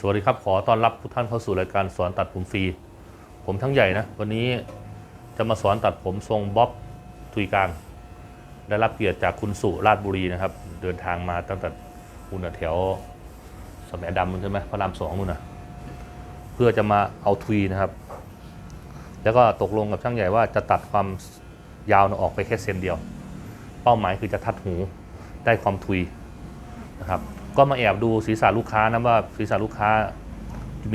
สวัสดีครับ ขอต้อนรับทุกท่านเข้าสู่รายการสอนตัดผมฟรี ผมทั้งใหญ่นะ วันนี้จะมาสอนตัดผมทรงบ๊อบทุยกลาง ได้รับเกียรติจากคุณสุราชบุรีนะครับ เดินทางมาตั้งแต่อุนแถวสมัยดำนู่นใช่ไหมพระรามสองนู่นนะเพื่อจะมาเอาทุยนะครับ แล้วก็ตกลงกับช่างใหญ่ว่าจะตัดความยาวนะออกไปแค่เซนเดียว เป้าหมายคือจะทัดหูได้ความทุยนะครับ ก็มาแอบดูศีรษะลูกค้านะว่าศีรษะลูกค้า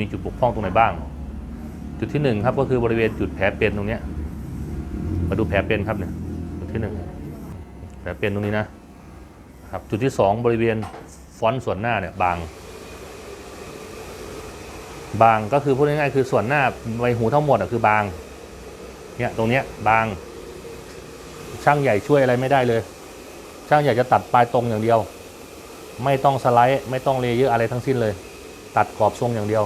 มีจุดบกพร่องตรงไหนบ้าง จุดที่หนึ่งครับก็คือบริเวณจุดแผลเป็นตรงเนี้ยมาดูแผลเป็นครับเนี่ยจุดที่หนึ่งแผลเป็นตรงนี้นะครับจุดที่สองบริเวณฟอนต์ส่วนหน้าเนี่ยบาง บางก็คือพูดง่ายๆคือส่วนหน้าใบหูทั้งหมดอะคือบางเนี่ยตรงเนี้ยบาง ช่างใหญ่ช่วยอะไรไม่ได้เลย ช่างใหญ่จะตัดปลายตรงอย่างเดียว ไม่ต้องสไลด์ ไม่ต้องเลเยอร์อะไรทั้งสิ้นเลย ตัดกรอบทรงอย่างเดียว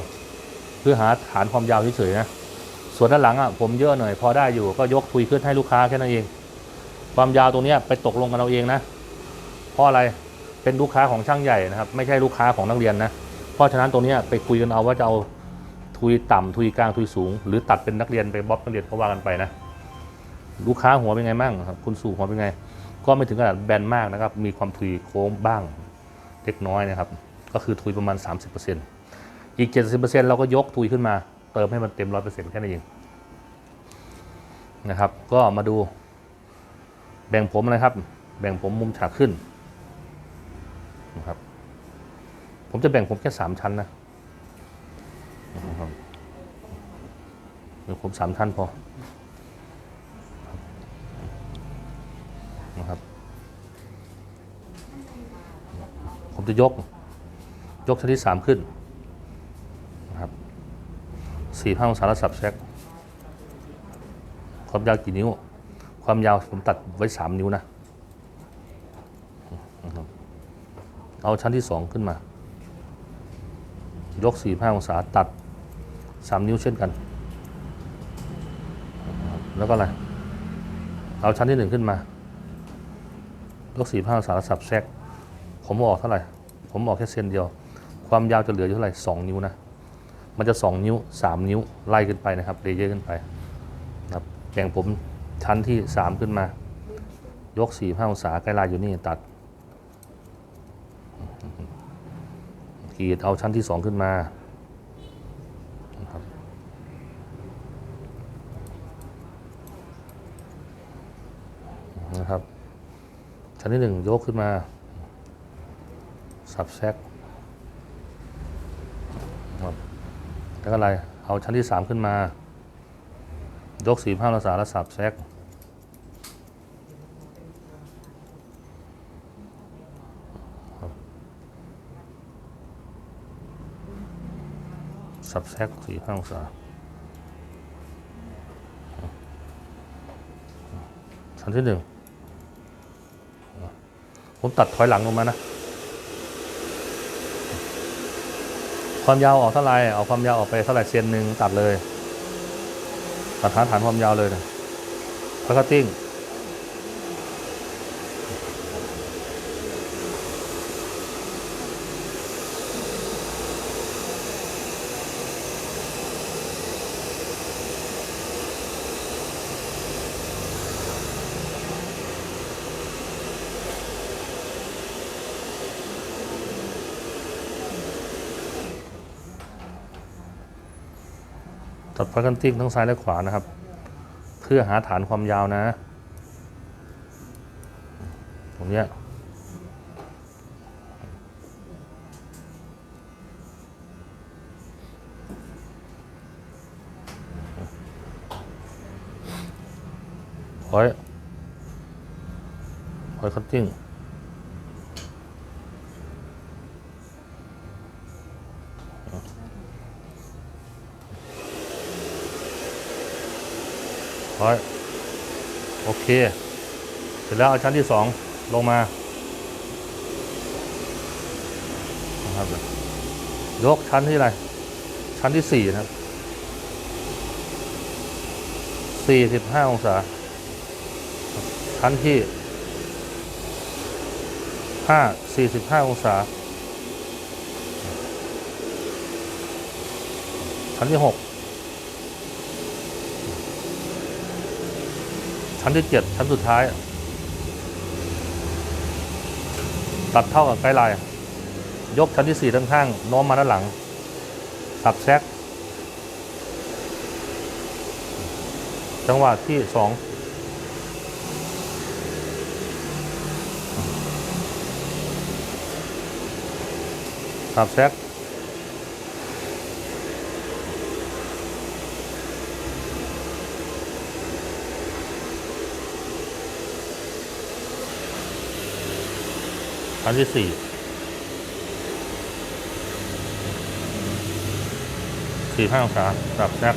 เพื่อหาฐานความยาวเฉยๆนะส่วนด้านหลังอะผมเยอะหน่อยพอได้อยู่ก็ยกทุยขึ้นให้ลูกค้าแค่นั้นเอง ความยาวตรงนี้ไปตกลงกันเอาเองนะเพราะอะไรเป็นลูกค้าของช่างใหญ่นะครับ ไม่ใช่ลูกค้าของนักเรียนนะเพราะฉะนั้นตรงนี้ไปคุยกันเอาว่าจะเอาทุยต่ำทุยกลางทุยสูง หรือตัดเป็นนักเรียนไปบ๊อบนักเรียนก็ว่ากันไปนะลูกค้าหัวเป็นไงบ้างครับคุณสู่หัวเป็นไง ก็ไม่ถึงขนาดแบนมากนะครับ มีความทุยโค้งบ้าง เล็กน้อยนะครับ ก็คือทุยประมาณ 30%อีก 70%เราก็ยกทุยขึ้นมา เติมให้มันเต็ม 100%แค่นั้นเองนะครับ ก็มาดู แบ่งผมนะครับ แบ่งผมมุมฉากขึ้นนะครับ ผมจะแบ่งผมแค่ 3 ชั้นนะนะครับเดี๋ยวผมสามชั้นพอ จะยก ยกชั้นที่สามขึ้นนะครับสี่ห้าองศาแล้วสับแซกความยาวกี่นิ้ว ความยาวผมตัดไว้สามนิ้วนะ เอาชั้นที่สองขึ้นมา ยกสี่ห้าองศาตัดสามนิ้วเช่นกัน แล้วก็อะไร เอาชั้นที่หนึ่งขึ้นมา ยกสี่ห้าองศาแล้วสับแซกผมออกเท่าไหร่ ผมออกแค่เซนเดียว ความยาวจะเหลืออยู่เท่าไหร่สองนิ้วนะ มันจะสองนิ้วสามนิ้วไล่ขึ้นไปนะครับเลเยอร์ขึ้นไปนะครับแบ่งผมชั้นที่สามขึ้นมา ยกสี่ห้าองศาใกล้ลายอยู่นี่ตัดกรีดเอาชั้นที่สองขึ้นมานะครับนะครับชั้นที่หนึ่งยกขึ้นมา สับแซกครับแล้วก็อะไร เอาชั้นที่สามขึ้นมา ยกสี่ห้าองศาแล้วสับแซกสับแซกสี่ห้าองศาชั้นที่หนึ่งผมตัดถอยหลังลงมานะ ความยาวออกเท่าไรเอาความยาวออกไปเท่าไหร่เซนหนึ่งตัดเลยตัดฐานฐานความยาวเลยนะแล้วก็ติ้ง ตัดพักกันติ้งทั้งซ้ายและขวานะครับ เพื่อหาฐานความยาวนะ ตรงเนี้ยพอยพอยคัตติ้ง ร้อยโอเค เสร็จแล้วเอาชั้นที่สองลงมานะครับยกชั้นที่อะไร ชั้นที่สี่นะครับสี่สิบห้าองศา ชั้นที่ห้าสี่สิบห้าองศา ชั้นที่หก ชั้นที่เจ็ดชั้นสุดท้าย ตัดเท่ากับไกด์ไลน์ยกชั้นที่สี่ด้านข้างโน้มมาด้านหลัง สับแซกจังหวะที่สองสับแซก ชั้นที่สี่สี่ห้าองศาสับแซก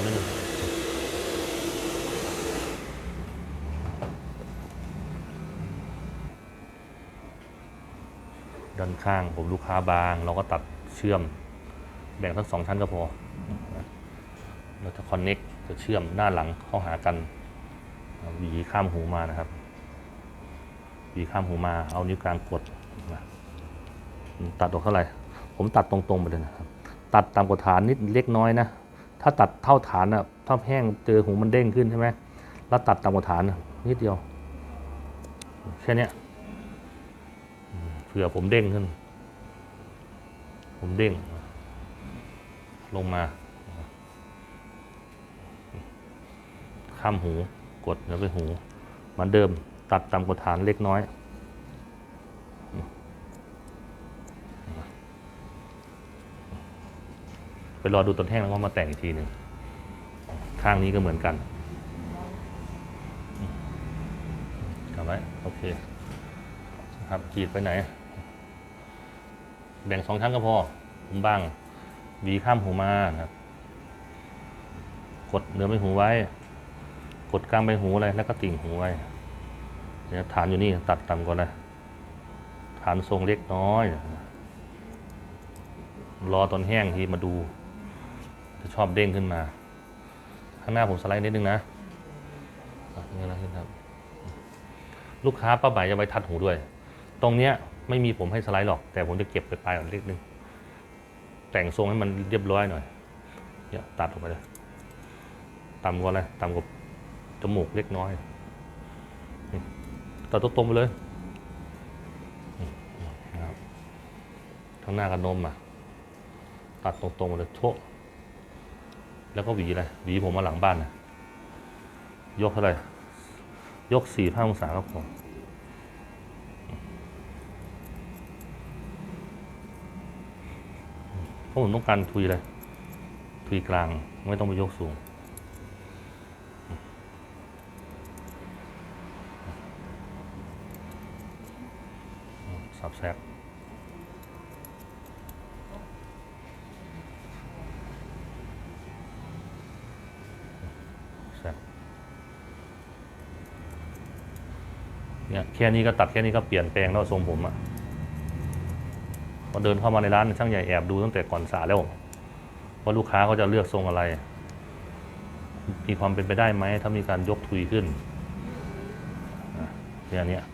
อนิดนึงด้านข้างผมลูกค้าบาง เราก็ตัดเชื่อม แบ่งทั้งสองชั้นก็พอ เราจะคอนเน็กจะเชื่อมหน้าหลังเข้าหากันหวีข้ามหูมานะครับหวีข้ามหูมา เอานิ้วกลางกดตัดออกเท่าไหร่ ผมตัดตรงๆไปเลยนะครับ ตัดตามกฎฐานนิดเล็กน้อยนะ ถ้าตัดเท่าฐานอะถ้าแห้งเจอหูมันเด้งขึ้นใช่ไหมแล้วตัดตามกฎฐานนิดเดียวแค่นี้เผื่อผมเด้งขึ้น ผมเด้ง ลงมาข้ามหูกดแล้วไปหู เหมือนเดิมตัดตามกฎฐานเล็กน้อย ไปรอดูตอนแห้งแล้วก็มาแต่งอีกทีหนึ่งข้างนี้ก็เหมือนกันกลับไว้โอเคครับขีดไปไหน แบ่งสองชั้นก็พอผมบ้างวีข้ามหูมาครับ กดเนื้อใบหูไว้ กดกลางใบหูอะไรแล้วก็ติ่งหูไว้เนี่ยฐานอยู่นี่ตัดต่ำก่อนเลยฐานทรงเล็กน้อย รอตอนแห้งทีมาดู จะชอบเด้งขึ้นมา ข้างหน้าผมสไลด์นิดนึงนะนี่นะครับ ลูกค้าป้าบ่ายจะไปทัดหูด้วย ตรงเนี้ยไม่มีผมให้สไลด์หรอก แต่ผมจะเก็บไปปลายก่อนเล็กนึง แต่งทรงให้มันเรียบร้อยหน่อยเนี่ยตัดออกไปเลยต่ำกว่าอะไรต่ำกว่าจมูกเล็กน้อยนี่ตัดตรงๆไปเลยนะครับข้างหน้ากับนมอะตัดตรงๆไปเลยโชะ แล้วก็หวีอะไรหวีผมมาหลังบ้านนะยกเท่าไหร่ยกสี่ห้าองศาครับผมเพราะผมต้องการทุยเลยทุยกลางไม่ต้องไปยกสูง สับแซกแซก เนี่ยแค่นี้ก็ตัดแค่นี้ก็เปลี่ยนแปลงแล้วทรงผมอะพอเดินเข้ามาในร้านช่างใหญ่แอบดูตั้งแต่ก่อนสาแล้วว่าลูกค้าเขาจะเลือกทรงอะไร มีความเป็นไปได้ไหมถ้ามีการยกทุยขึ้นเนี่ยอันเนี้ย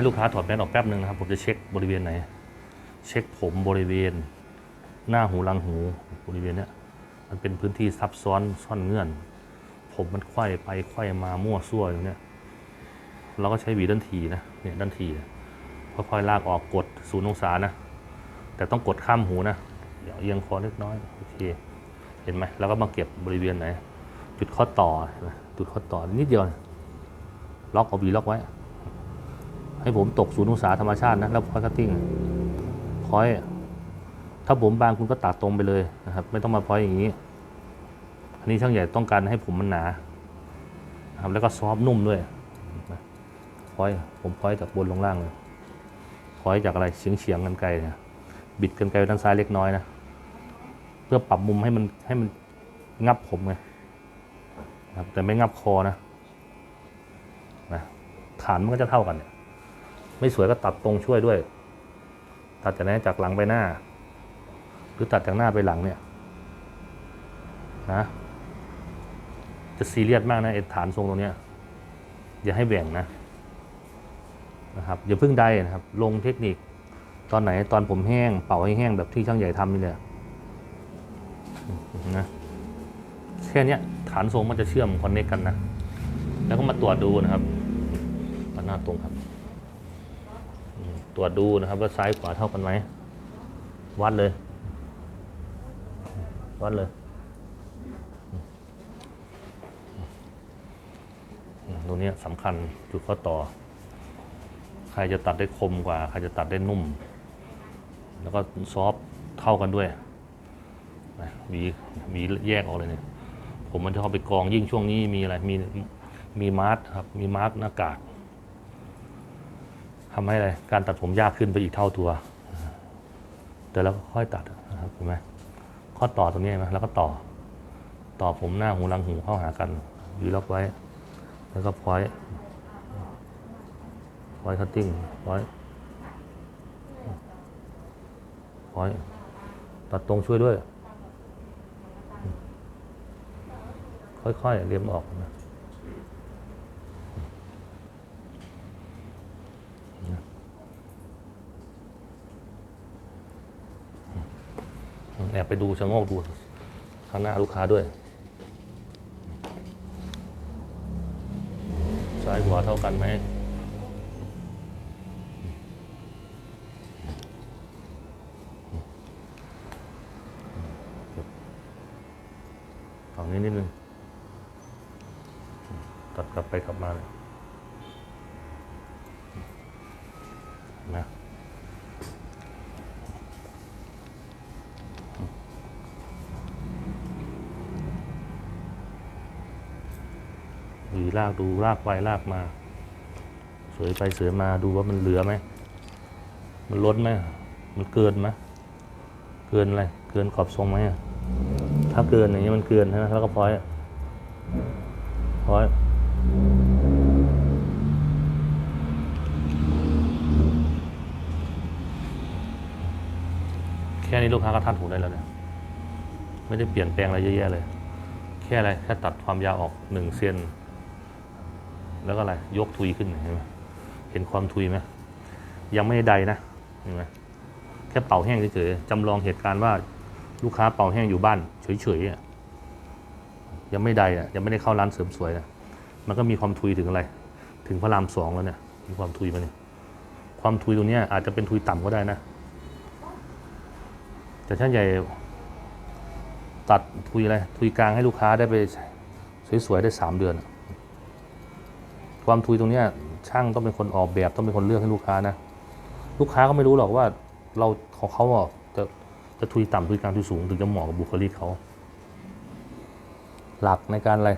ให้ลูกค้าถอดแมสออกแป๊บหนึ่งนะครับ ผมจะเช็คบริเวณไหน เช็คผมบริเวณ หน้าหูหลังหูบริเวณเนี้ยมันเป็นพื้นที่ซับซ้อนซ่อนเงื่อน ผมมันไขว้ไปไขว้มามั่วซั่วอยู่เนี่ยเราก็ใช้หวีด้านทีนะเนี่ยด้านทีค่อยๆลากออกกดศูนย์องศานะ แต่ต้องกดข้ามหูนะเดี๋ยวเอียงคอเล็กน้อยโอเคเห็นไหมแล้วก็มาเก็บบริเวณไหนจุดข้อต่อนไหมจุดข้อต่อนิดเดียวล็อกเอาวีล็อกไว้ ให้ผมตกศูนย์องศาธรรมชาตินะแล้วพอยคัตติ้งพอยถ้าผมบางคุณก็ตัดตรงไปเลยนะครับ ไม่ต้องมาพอยอย่างนี้ อันนี้ช่างใหญ่ต้องการให้ผมมันหนานะครับแล้วก็ซอฟนุ่มด้วยพอยผมพอยจากบนลงล่างเลยพอยจากอะไรเฉียงเฉียงกันไกลเนี่ยบิดกันไกลด้านซ้ายเล็กน้อยนะเพื่อปรับมุมให้มันให้มันงับผมไงนะครับแต่ไม่งับคอนะนะฐานมันก็จะเท่ากันเนี่ย ไม่สวยก็ตัดตรงช่วยด้วย ตัดจากไหนจากหลังไปหน้า หรือตัดจากหน้าไปหลังเนี่ยนะจะซีเรียสมากนะไอ้ฐานทรงตรงเนี้ยอย่าให้แหว่งนะนะครับอย่าเพิ่งได้นะครับ ลงเทคนิคตอนไหนตอนผมแห้ง เป่าให้แห้งแบบที่ช่างใหญ่ทำนี่แหละนะแค่นี้ฐานทรงมันจะเชื่อมคอนเนคกันนะ แล้วก็มาตรวจดูนะครับมาหน้าตรงครับ ตรวจดูนะครับว่าซ้ายขวาเท่ากันไหม วัดเลย วัดเลย ตรงนี้สำคัญจุดข้อต่อ ใครจะตัดได้คมกว่า ใครจะตัดได้นุ่ม แล้วก็ซอฟเท่ากันด้วยนะหวีหวีแยกออกเลยเนี่ย ผมมันจะเข้าไปกองยิ่งช่วงนี้มีอะไร มีมีมาร์กครับ มีมาร์กหน้ากาก ทำให้อะไรการตัดผมยากขึ้นไปอีกเท่าตัว แต่เราก็ค่อยตัดนะครับเห็นไหมข้อต่อตรงนี้เห็นไหมแล้วก็ต่อ ต่อผมหน้าหูหลังหูเข้าหากันหวีล็อกไว้ แล้วก็พอยพอยคัตติ้งพอยพอยตัดตรงช่วยด้วย ค่อยๆเลียมออกนะ แอบไปดูชะโงกดูข้างหน้าลูกค้าด้วย ซ้ายขวาเท่ากันไหมฝั่งนี้นิดนึง ตัดกลับไปกลับมาเลยนะ หวีลากดูลากไปลากมาสวยไปสวยมาดูว่ามันเหลือไหม มันล้นไหม มันเกินไหมเกินอะไร เกินขอบทรงไหมถ้าเกินอย่างนี้มันเกินใช่ไหมแล้วก็พอยพอยแค่นี้ลูกค้าก็ทัดหูได้แล้วเนี่ย ไม่ได้เปลี่ยนแปลงอะไรเยอะแยะเลย แค่อะไร แค่ตัดความยาวออกหนึ่งเซน แล้วก็อะไรยกทุยขึ้นเห็นไหมเห็นความทุยไหมยังไม่ได้ใดนะเห็นไหมแค่เป่าแห้งเฉยๆจำลองเหตุการณ์ว่าลูกค้าเป่าแห้งอยู่บ้านเฉยๆยังไม่ใดอะยังไม่ได้เข้าร้านเสริมสวยนะมันก็มีความทุยถึงอะไร ถึงพระรามสองแล้วเนี่ยมีความทุยมาเนี่ยความทุยตรงเนี้ยอาจจะเป็นทุยต่ำก็ได้นะ แต่ช่างใหญ่ตัดทุยอะไรทุยกลางให้ลูกค้าได้ไปสวยๆได้สามเดือนอะ ความทุยตรงนี้ช่างต้องเป็นคนออกแบบต้องเป็นคนเลือกให้ลูกค้านะ ลูกค้าก็ไม่รู้หรอกว่าเราของเขาจะจะทุยต่ำทุยกลางทุยสูงถึงจะเหมาะกับบุคลิกเขา หลักในการอะไร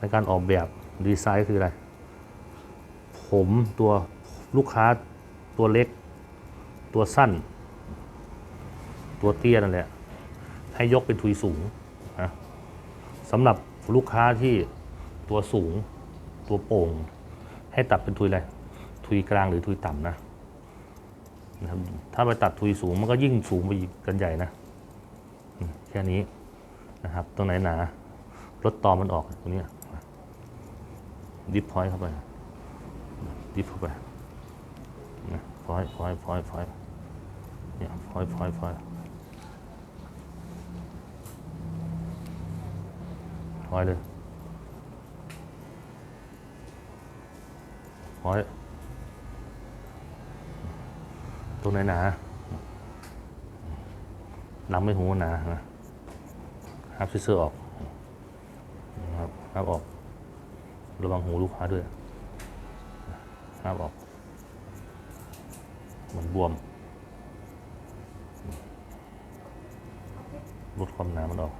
ในการออกแบบดีไซน์คืออะไร ผมตัวลูกค้าตัวเล็ก ตัวสั้น ตัวเตี้ยนั่นแหละให้ยกเป็นทุยสูงนะสำหรับลูกค้าที่ตัวสูง ตัวโป่ง ให้ตัดเป็นทุยอะไรทุยกลางหรือทุยต่ำนะนะครับถ้าไปตัดทุยสูงมันก็ยิ่งสูงไปกันใหญ่นะแค่นี้นะครับตรงไหนหนาลดตอมันออกตรงนี้ดิฟพอยต์เข้าไปดิฟเข้าไปนะพอยพอยพอยพอยเนี่ยพอยพอยพอยพอยเลย พอยตรงไหนหนาลำไม่หูหนานะฮับซิเซอร์ออกนะครับฮับออก ระวังหูลูกค้าด้วยฮับออก มันบวมลดความหนามันออก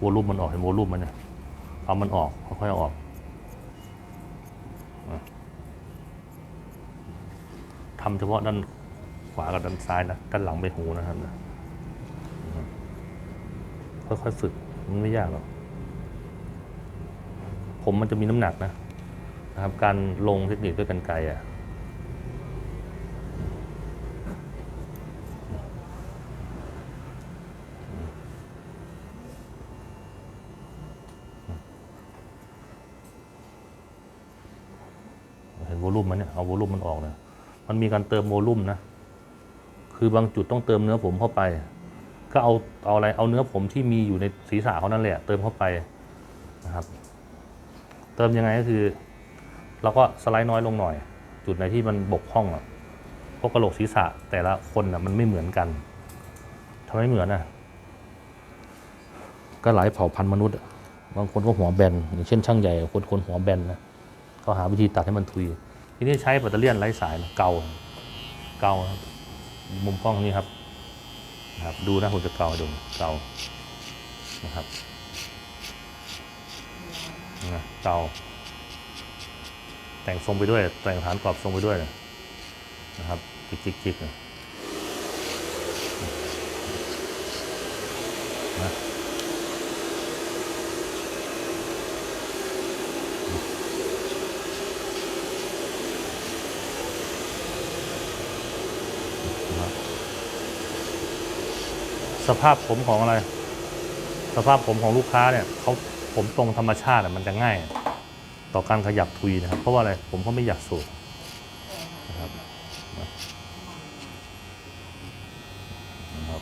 เอาโวลูมมันออกเห็นโวลูมมันเนี่ยเอามันออกค่อยๆออกทำเฉพาะด้านขวากับด้านซ้ายนะด้านหลังไปหูนะครับนะค่อยๆฝึกมันไม่ยากหรอกผมมันจะมีน้ำหนักนะนะครับ การลงเทคนิคด้วยกันไกลอะ ห็นโวลูมมันเนี่ยเอาโวลูมมันออกนะมันมีการเติมโวลูมนะ คือบางจุดต้องเติมเนื้อผมเข้าไป ก็เอาเอาอะไรเอาเนื้อผมที่มีอยู่ในศีรษะเขานั่นแหละ เติมเข้าไปนะครับ เติมยังไงก็คือเราก็สไลด์น้อยลงหน่อย จุดไหนที่มันบกพร่องอะเพราะกระโหลกศีรษะแต่ละคนอะมันไม่เหมือนกันทำไมไม่เหมือนอะก็หลายเผ่าพันธุ์มนุษย์บางคนก็หัวแบนอย่างเช่นช่างใหญ่คนคนหัวแบนนะเขาหาวิธีตัดให้มันทุย ทีนี้ใช้แบตเตอรี่ยนไร้สายเกาเกาครับมุมกล้องนี้ครับนะครับ ดูนะผมจะเกาดูเกานะครับนะเกาแต่งทรงไปด้วย แต่งฐานกรอบทรงไปด้วยนะครับจิกจิกจิกนะนะนะครับ สภาพผมของอะไร สภาพผมของลูกค้าเนี่ยเขาผมตรงธรรมชาติมันจะง่าย ต่อการขยับทุยนะครับ เพราะว่าอะไรผมก็ไม่อยากสูดนะครับนะครับ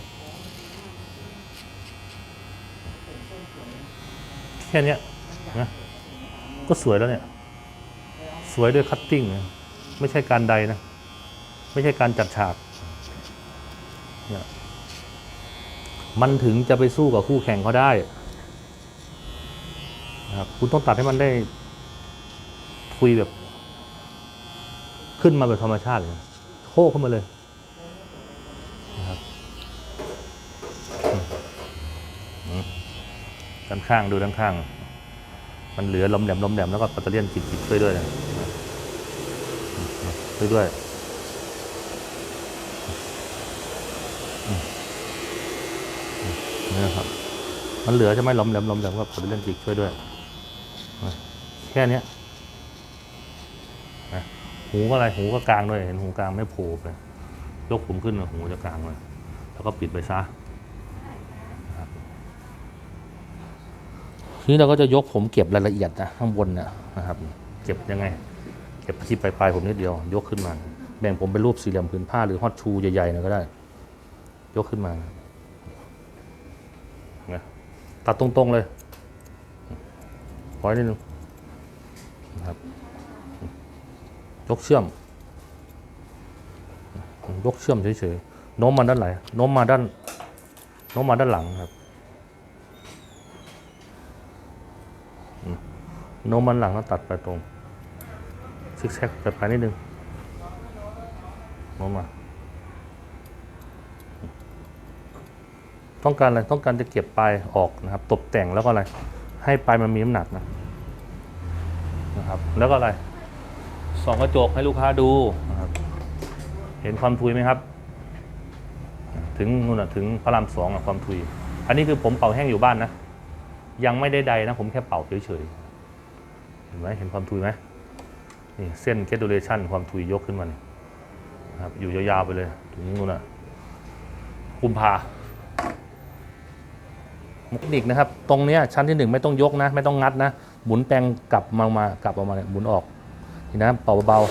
แค่นี้นะก็สวยแล้วเนี่ย สวยด้วยคัตติ้งไม่ใช่การใดนะ ไม่ใช่การจัดฉากเนี่ย มันถึงจะไปสู้กับคู่แข่งเขาได้นะครับคุณต้องตัดให้มันได้คุยแบบ ขึ้นมาแบบธรรมชาติเลยโค้ขึ้นมาเลยนะครับด้านข้างดูด้านข้าง มันเหลือลมแหลมลมแหลมแล้วก็ปัตเตอร์เลียนจิบจิบช่วยด้วยนะช่วยด้วยอืมอืม นี่นะครับ มันเหลือจะไม่ล้มแหลมล้มแหลมก็ปัตเตอเลียนจิบช่วยด้วย แค่เนี้ยหูก็อะไรหูก็กลางด้วย เห็นหูกลางไม่โผล่ไปยกผมขึ้นหูจะกลางเลย แล้วก็ปิดไปซะทีนี้เราก็จะยกผมเก็บรายละเอียดนะข้างบนเนี่ยนะครับ เก็บยังไง เก็บที่ปลายๆผมนิดเดียว ยกขึ้นมา แบ่งผมเป็นรูปสี่เหลี่ยมผืนผ้าหรือฮอตชูใหญ่ๆหนะก็ได้ ยกขึ้นมานะ ตัดตรงๆเลยปล่อยนิดนึงนะครับยกเชื่อม ยกเชื่อมเฉยๆโน้มมาด้านไหนโน้มมาด้านโน้มมาด้านหลังครับโน้มมันหลังแล้วตัดไปตรงซิกแซกไปนิดนึงโน้มมา ต้องการอะไรต้องการจะเก็บปลายออกนะครับตกแต่งแล้วก็อะไร ให้ปลายมันมีน้ำหนักนะนะครับ แล้วก็อะไรส่องกระจกให้ลูกค้าดูนะครับเห็นความทุยไหมครับ ถึงนู่นถึงพระรามสองอะความทุย อันนี้คือผมเป่าแห้งอยู่บ้านนะยังไม่ได้ใดนะ ผมแค่เป่าเฉยๆเห็นไหมเห็นความทุยไหมนี่เส้น g ก e ดูเลชันความทุยยกขึ้นมานี่นะครับอยู่ยาวๆไปเลย ถึงนู่นน่ะกุมภา เทคนิคนะครับ ตรงเนี้ยชั้นที่หนึ่งไม่ต้องยกนะ ไม่ต้องงัดนะหมุนแปลงกลับมามากลับออกมาเนี่ยหมุนออกนี่นะเป่าเบาๆ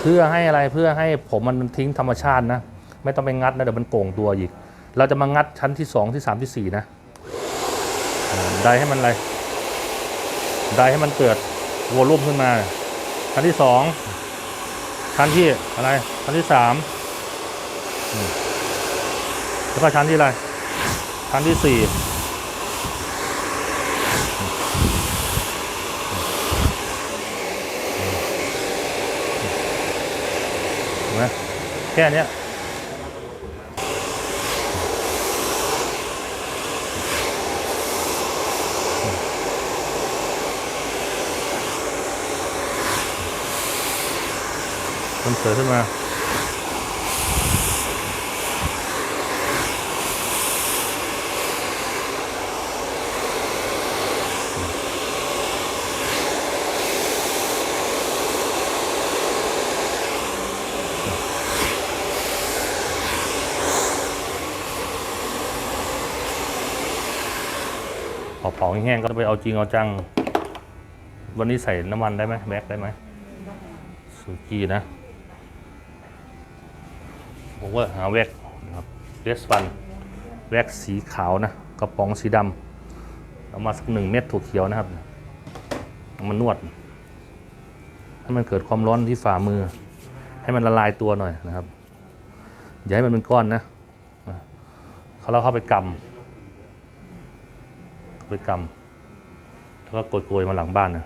เพื่อให้อะไรเพื่อให้ผมมันทิ้งธรรมชาตินะ ไม่ต้องไปงัดนะเดี๋ยวมันโก่งตัวอีก เราจะมางัดชั้นที่สองที่สามที่สี่นะได้ให้มันอะไรได้ให้มันเกิดวอลลุ่มขึ้นมา ชั้นที่สองชั้นที่อะไรชั้นที่สามอืม แล้วก็ชั้นที่อะไร ชั้นที่สี่เห็นไหมแค่นี้มันเสือขึ้นมา พอเผาแห้งก็ไปเอาจริงเอาจัง วันนี้ใส่น้ำมันได้ไหมแบกได้ไหมสุกี้นะ ผมก็หาแว็กนะครับเรสฟัน แว็กสีขาวนะ กระป๋องสีดำเอามาสักหนึ่งเม็ดถั่วเขียวนะครับเอามานวด ให้มันเกิดความร้อนที่ฝ่ามือ ให้มันละลายตัวหน่อยนะครับ อย่าให้มันเป็นก้อนนะเขาเราเข้าไปกำ ไปกำแล้วก็โกยๆมาหลังบ้านนะ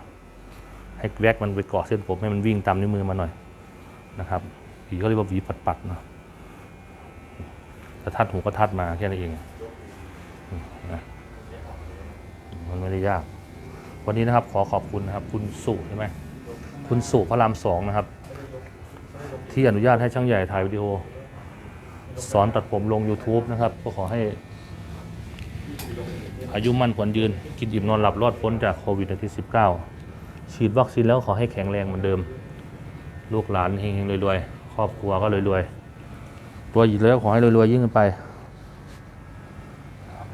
ให้แว็กมันไปเกาะเส้นผมให้มันวิ่งตามนิ้วมือมาหน่อยนะครับหวีเขาเรียกว่าหวีปัดๆเนาะถ้าทัดหูก็ทัดมาแค่นั้นเองนะมันไม่ได้ยาก วันนี้นะครับขอขอบคุณนะครับ คุณสุใช่ไหมคุณสุพระรามสองนะครับ ที่อนุญาตให้ช่างใหญ่ถ่ายวิดีโอ สอนตัดผมลง YouTube นะครับ ก็ขอให้ อายุมั่นขวัญยืน กินอิ่มนอนหลับรอดพ้นจากโควิด19ฉีดวัคซีนแล้วขอให้แข็งแรงเหมือนเดิม ลูกหลานเฮงๆรวยๆ ครอบครัวก็รวยๆรวยอีกแล้วขอให้รวยๆยิ่งขึ้นไป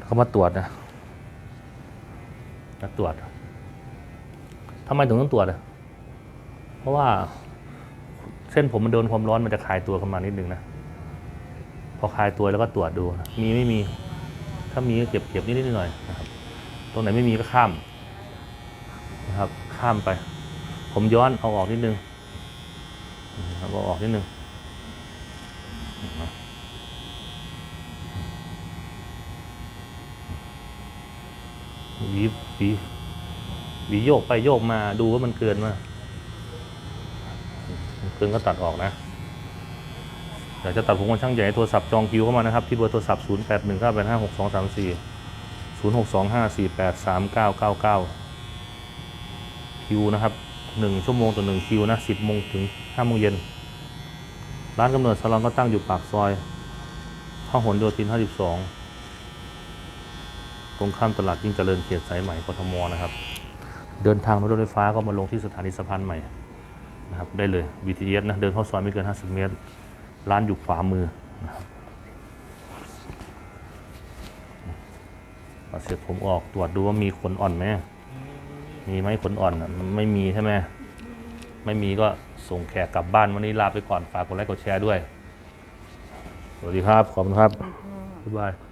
เขามาตรวจนะมาตรวจทำไมถึงต้องตรวจอะเพราะว่าเส้นผมมันโดนความร้อนมันจะคลายตัวขึ้นมานิดนึงนะ พอคลายตัวแล้วก็ตรวจดู มีไม่มี ถ้ามีก็เก็บเก็บนิดๆหน่อยนะครับ ตรงไหนไม่มีก็ข้ามนะครับ ข้ามไป ผมย้อนเอาออกนิดนึงนะครับเอาออกนิดนึงหวีหวีหวีโยกไปโยกมาดูว่ามันเกินมาเกินก็ตัดออกนะ อยากจะตัดผมกับช่างใหญ่โทรศัพท์จองคิวเข้ามานะครับ ที่เบอร์โทรศัพท์ 0 8 1 9 8 5 6 2 3 4 0 6 2 5 4 8 3 9 9 9 คิวนะครับ 1 ชั่วโมงต่อ1คิวนะ 10โมงถึง5โมงเย็น ร้านกำเนิดซาลอนก็ตั้งอยู่ปากซอยพหลโยธิน 52 ตรงข้ามตลาดยิ่งเจริญเขตสายใหม่กทมนะครับ เดินทางรถไฟฟ้าก็มาลงที่สถานีสะพานใหม่นะครับได้เลย BTS นะ เดินเข้าซอยไม่เกิน 50 เมตร ร้านอยู่ขวามือนะครับเสร็จผมออกตรวจดูว่ามีขนอ่อนไหมมีไหมขนอ่อนน่ะมันไม่มีใช่ไหมไม่มีก็ส่งแขกกลับบ้านวันนี้ลาไปก่อนฝากกดไลค์กดแชร์ด้วย สวัสดีครับ ขอบคุณครับ บ๊ายบาย